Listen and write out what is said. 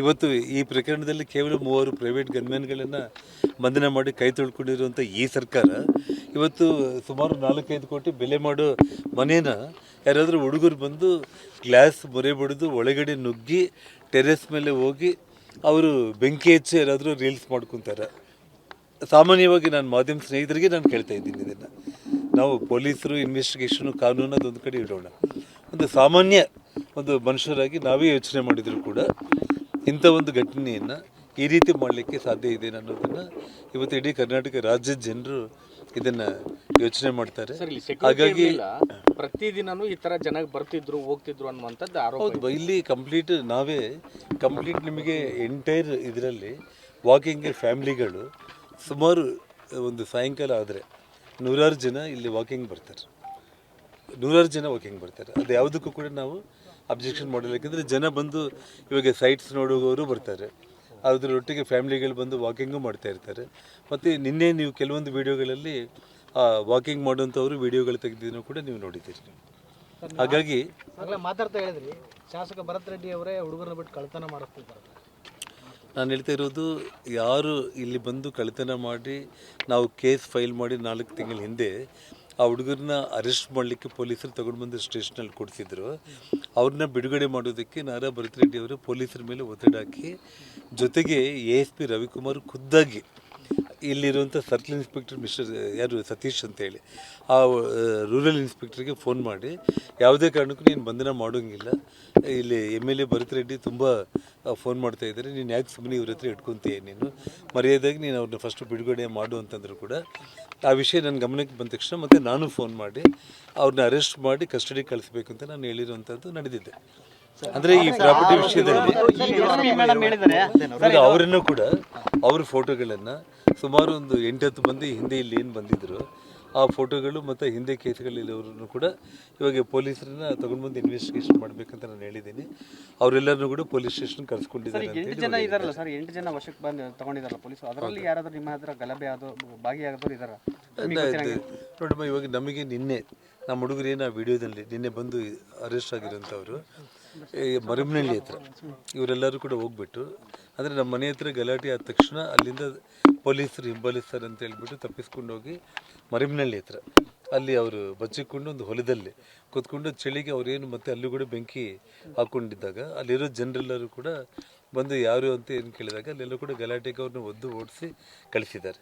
ಇವತ್ತು ಈ ಪ್ರಕರಣದಲ್ಲಿ ಕೇವಲ ಮೂವರು ಪ್ರೈವೇಟ್ ಗನ್ಮ್ಯಾನ್ಗಳನ್ನು ಬಂಧನ ಮಾಡಿ ಕೈ ತೊಳ್ಕೊಂಡಿರುವಂಥ ಈ ಸರ್ಕಾರ, ಇವತ್ತು ಸುಮಾರು ನಾಲ್ಕೈದು ಕೋಟಿ ಬೆಲೆ ಮಾಡೋ ಮನೇನ ಯಾರಾದರೂ ಹುಡುಗರು ಬಂದು ಗ್ಲಾಸ್ ಮೊರೆ ಬಡಿದು ಒಳಗಡೆ ನುಗ್ಗಿ ಟೆರೆಸ್ ಮೇಲೆ ಹೋಗಿ ಅವರು ಬೆಂಕಿ ಹಚ್ಚಿ ಯಾರಾದರೂ ರೀಲ್ಸ್ ಮಾಡ್ಕೊತಾರೆ. ಸಾಮಾನ್ಯವಾಗಿ ನಾನು ಮಾಧ್ಯಮ ಸ್ನೇಹಿತರಿಗೆ ನಾನು ಕೇಳ್ತಾ ಇದ್ದೀನಿ ಇದನ್ನು. ನಾವು ಪೊಲೀಸರು ಇನ್ವೆಸ್ಟಿಗೇಷನು ಕಾನೂನು ಅದೊಂದು ಕಡೆ ಇಡೋಣ. ಒಂದು ಸಾಮಾನ್ಯ ಒಂದು ಮನುಷ್ಯರಾಗಿ ನಾವೇ ಯೋಚನೆ ಮಾಡಿದರೂ ಕೂಡ ಇಂಥ ಒಂದು ಘಟನೆಯನ್ನು ಈ ರೀತಿ ಮಾಡಲಿಕ್ಕೆ ಸಾಧ್ಯ ಇದೆ ಅನ್ನೋದನ್ನು ಇವತ್ತು ಇಡೀ ಕರ್ನಾಟಕ ರಾಜ್ಯದ ಜನರು ಇದನ್ನ ಯೋಚನೆ ಮಾಡ್ತಾರೆ. ಹಾಗಾಗಿ ಪ್ರತಿದಿನ ಪ್ರತಿದಿನನೂ ಈ ತರ ಜನ ಬರ್ತಿದ್ರು ಹೋಗ್ತಿದ್ರು ಅನ್ನುವಂಥದ್ದು ಹೌದು ಇಲ್ಲಿ ಕಂಪ್ಲೀಟ್ ನಾವೇ ಕಂಪ್ಲೀಟ್ ನಿಮಗೆ ಎಂಟೈರ್ ಇದರಲ್ಲಿ ವಾಕಿಂಗ್ ಫ್ಯಾಮ್ಲಿಗಳು ಸುಮಾರು ಒಂದು ಸಾಯಂಕಾಲ ಆದರೆ ನೂರಾರು ಜನ ಇಲ್ಲಿ ವಾಕಿಂಗ್ ಬರ್ತಾರೆ. ನೂರಾರು ಜನ ವಾಕಿಂಗ್ ಬರ್ತಾರೆ? ಅದು ಯಾವುದಕ್ಕೂ ಕೂಡ ನಾವು ಅಬ್ಜೆಕ್ಷನ್ ಮಾಡಿಲ್ಲ. ಯಾಕಂದರೆ ಜನ ಬಂದು ಇವಾಗ ಸೈಟ್ಸ್ ನೋಡುವವರು ಬರ್ತಾರೆ. ಅದರೊಟ್ಟಿಗೆ ಫ್ಯಾಮಿಲಿಗಳು ಬಂದು ವಾಕಿಂಗು ಮಾಡ್ತಾ ಇರ್ತಾರೆ. ಮತ್ತು ನಿನ್ನೆ ನೀವು ಕೆಲವೊಂದು ವಿಡಿಯೋಗಳಲ್ಲಿ ವಾಕಿಂಗ್ ಮಾಡುವಂಥವ್ರು ವಿಡಿಯೋಗಳು ತೆಗೆದಿದ್ದನ್ನು ಕೂಡ ನೀವು ನೋಡಿದ್ದೀರಿ ಹಾಗಾಗಿ ಮಾತಾಡ್ತಾ ಹೇಳಿದ್ರಿ. ಶಾಸಕ ಭರತ್ ರೆಡ್ಡಿ ಅವರೇ ಹುಡುಗರನ್ನ ಬಿಟ್ಟು ಕಳ್ತನ ಮಾಡಿಸ್ತಿದ್ದಾರೆ ನಾನು ಹೇಳ್ತಾ ಇರೋದು ಯಾರು ಇಲ್ಲಿ ಬಂದು ಕಳ್ತನ ಮಾಡಿ ನಾವು ಕೇಸ್ ಫೈಲ್ ಮಾಡಿ ನಾಲ್ಕು ತಿಂಗಳ ಹಿಂದೆ ಆ ಹುಡುಗರನ್ನ ಅರೆಸ್ಟ್ ಮಾಡಲಿಕ್ಕೆ ಪೊಲೀಸರು ತಗೊಂಡು ಬಂದು ಸ್ಟೇಷನಲ್ಲಿ ಕೊಡ್ತಿದ್ರು ಅವ್ರನ್ನ ಬಿಡುಗಡೆ ಮಾಡೋದಕ್ಕೆ ನಾರಾ ಭರತ್ ರೆಡ್ಡಿ ಅವರು ಪೊಲೀಸರ ಮೇಲೆ ಒತ್ತಡ ಹಾಕಿ ಜೊತೆಗೆ ಎ ಎಸ್ ಪಿ ರವಿಕುಮಾರ್ ಖುದ್ದಾಗಿ ಇಲ್ಲಿರುವಂಥ ಸರ್ಕಲ್ ಇನ್ಸ್ಪೆಕ್ಟರ್ ಮಿಸ್ಟರ್ ಯಾರು ಸತೀಶ್ ಅಂತೇಳಿ, ಆ ರೂರಲ್ ಇನ್ಸ್ಪೆಕ್ಟರ್ಗೆ ಫೋನ್ ಮಾಡಿ, ಯಾವುದೇ ಕಾರಣಕ್ಕೂ ನೀನು ಬಂಧನ ಮಾಡೋಂಗಿಲ್ಲ. ಇಲ್ಲಿ M L A Bharat Reddy ತುಂಬ ಫೋನ್ ಮಾಡ್ತಾ ಇದ್ದಾರೆ. ನೀನು ಯಾಕೆ ಸುಮ್ಮನೆ ಇವ್ರ ಹತ್ರ ಇಟ್ಕೊತೀಯ ನೀನು? ಮರ್ಯಾದಾಗಿ ನೀನು ಅವ್ರನ್ನ ಫಸ್ಟ್ ಬಿಡುಗಡೆ ಮಾಡು ಅಂತಂದ್ರು ಕೂಡ, ಆ ವಿಷಯ ನನ್ನ ಗಮನಕ್ಕೆ ಬಂದ ತಕ್ಷಣ ಮತ್ತು ನಾನು ಫೋನ್ ಮಾಡಿ ಅವ್ರನ್ನ ಅರೆಸ್ಟ್ ಮಾಡಿ ಕಸ್ಟಡಿ ಕಳಿಸ್ಬೇಕು ಅಂತ ನಾನು ಹೇಳಿರುವಂಥದ್ದು ನಡೆದಿದೆ. ಅಂದರೆ ಈ ಪ್ರಾಪರ್ಟಿ ವಿಷಯದಲ್ಲಿ ಈಗ ಅವರನ್ನು ಕೂಡ ಅವ್ರ ಫೋಟೋಗಳನ್ನ ಸುಮಾರು ಒಂದು ಎಂಟತ್ತು ಮಂದಿ ಹಿಂದೆ ಇಲ್ಲಿ ಏನು ಬಂದಿದ್ರು ಆ ಫೋಟೋಗಳು ಮತ್ತು ಹಿಂದೆ ಕೇಸ್ಗಳಿರೋರನ್ನು ಕೂಡ ಇವಾಗ ಪೊಲೀಸರನ್ನ ತಗೊಂಡು ಬಂದು ಇನ್ವೆಸ್ಟಿಗೇಷನ್ ಮಾಡಬೇಕಂತ ನಾನು ಹೇಳಿದ್ದೀನಿ. ಅವರೆಲ್ಲರನ್ನೂ ಕೂಡ ಪೊಲೀಸ್ ಸ್ಟೇಷನ್ ಕರ್ಸ್ಕೊಂಡಿದ್ದಾರೆ ಎಂಟು ಜನ. ಇದಾರಲ್ಲ ಸರ್ ಎಂಟು ಜನ ವಶಕ್ಕೆ ಬಂದು ತಗೊಂಡಿದಾರಲ್ಲ ಪೊಲೀಸ್ ಅದರಲ್ಲಿ ಯಾರಾದರೂ ನಿಮ್ಮ ಹತ್ರ ಗಲಭೆ ಆದೋ ಭಾಗಿಯಾಗದವ್ರು ಇದಾರ? ಆಯ್ತು. ನೋಡಮ್ಮ ಇವಾಗ ನಮಗೆ ನಿನ್ನೆ ನಮ್ಮ ಹುಡುಗರು ಏನು ಆ ವಿಡಿಯೋದಲ್ಲಿ ನಿನ್ನೆ ಬಂದು ಅರೆಸ್ಟ್ ಆಗಿರೋಂಥವ್ರು ಮರಿಮನಹಳ್ಳಿ ಹತ್ರ, ಇವರೆಲ್ಲರೂ ಕೂಡ ಹೋಗ್ಬಿಟ್ಟು ಅಂದರೆ ನಮ್ಮ ಮನೆ ಹತ್ರ ಗಲಾಟೆ ಆದ ತಕ್ಷಣ ಅಲ್ಲಿಂದ ಪೊಲೀಸರು ಹಿಂಬಾಲಿಸ್ತಾರೆ ಅಂತ ಹೇಳ್ಬಿಟ್ಟು ತಪ್ಪಿಸ್ಕೊಂಡು ಹೋಗಿ ಮರಿಮನಹಳ್ಳಿ ಹತ್ರ. ಅಲ್ಲಿ ಅವರು ಬಚ್ಚಿಕೊಂಡು ಒಂದು ಹೊಲದಲ್ಲಿ ಕೂತ್ಕೊಂಡು ಚಳಿಗೆ ಅವರೇನು ಮತ್ತೆ ಅಲ್ಲೂ ಕೂಡ ಬೆಂಕಿ ಹಾಕ್ಕೊಂಡಿದ್ದಾಗ ಅಲ್ಲಿರೋ ಜನರೆಲ್ಲರೂ ಕೂಡ ಬಂದು ಯಾರು ಅಂತ ಏನು ಕೇಳಿದಾಗ ಅಲ್ಲೆಲ್ಲರೂ ಕೂಡ ಗಲಾಟೆಗೆ ಅವ್ರನ್ನ ಒದ್ದು ಓಡಿಸಿ ಕಳಿಸಿದ್ದಾರೆ.